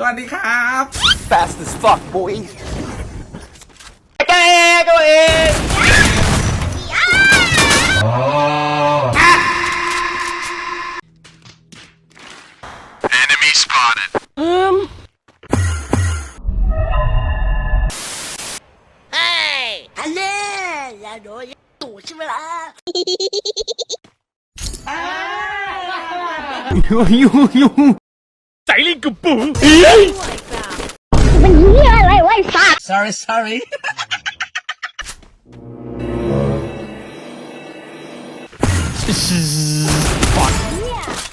สวัสดีครับ fast as fuck boy แกตัวเองฮัลโหลอย่าโดนตู่ใช่ไหมล่ะ มันเหี้ยอะไรไวะไอ้สัตว์ sorry sorry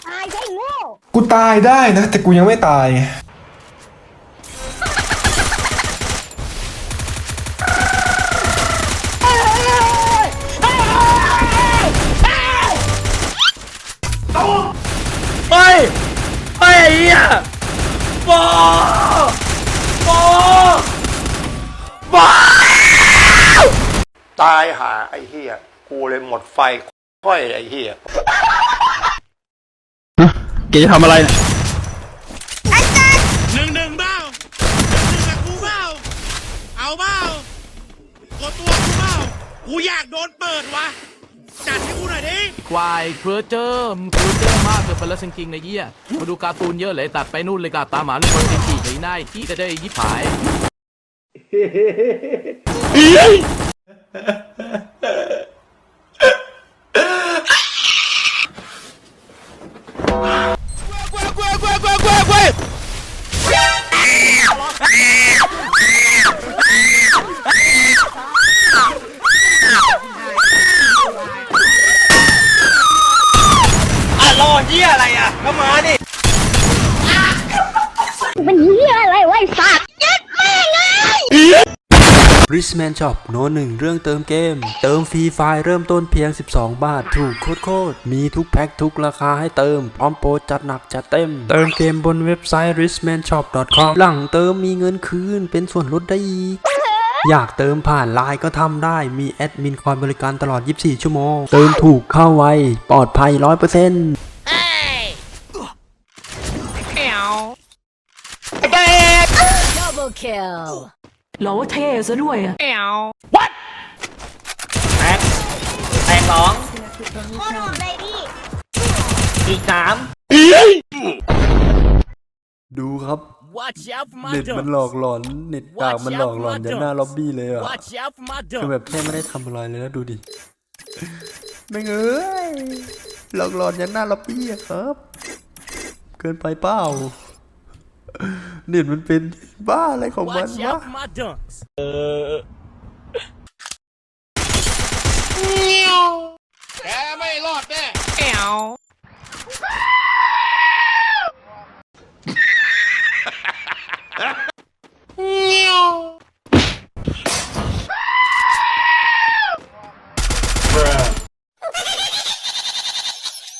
ตายใช่โง่กูตายได้นะ แต่กูยังไม่ตาย บอโบอตายหาไอ้เฮียกูเลยหมดไฟค่อยไอ้เฮียแกจะทำอะไรเนี่ยหนึ่งหนึ่งเบ้าหนึ่งหนึ่งกับกูเบ้าเอาเบ้ากดตัวกูเบ้ากูอยากโดนเปิดวะจัดให้กูหน่อยดิ ควายเพื่อเจอร์มึงเพอเจอร์มากเกินไปแล้วจริงๆในะเยี่ยมาดูการ์ตูนเยอะเลยตัดไปนู่นเลยกาตาหมาลูกคนจริงๆเลยนาที่จะได้ยิบหาย รอเหี้ยอะไรอะก็มาดิมันเหี้ยอะไรไวะไอ้สัตว์ยัดแม่งเลย ริสแมนช็อปโน้ตหนึ่งเรื่องเติมเกม เติมฟรีไฟล์เริ่มต้นเพียง 12 บาท ถูกโคตรๆมีทุกแพ็คทุกราคาให้เติม พร้อมโปรจัดหนักจัดเต็ม เติมเกมบนเว็บไซต์ rismanshop.com หลังเติมมีเงินคืนเป็นส่วนลดได้อีกอยากเติมผ่านไลน์ก็ทำได้ มีแอดมินคอยบริการตลอด 24 ชั่วโมง เติมถูกเข้าไว ปลอดภัย 100% Double kill เราว่าเท่ซะด้วยอะแตกแตกสองโคตรโหดเลยพี่อีกสามดูครับ Watch out for my เน็ตมันหลอกหลอน เน็ตกากมันหลอกหลอนยันหน้าล็อบบี้เลยอะ Watch out for my คือแบบแค่ไม่ได้ทำอะไรเลยนะดูดิ ไม่งเอ้ยหลอกหลอนยันหน้าล็อบบี้อะครับ เกินไปเป้าเน็ตมันเป็นบ้าอะไรของมันวะเออแกไม่รอดแน่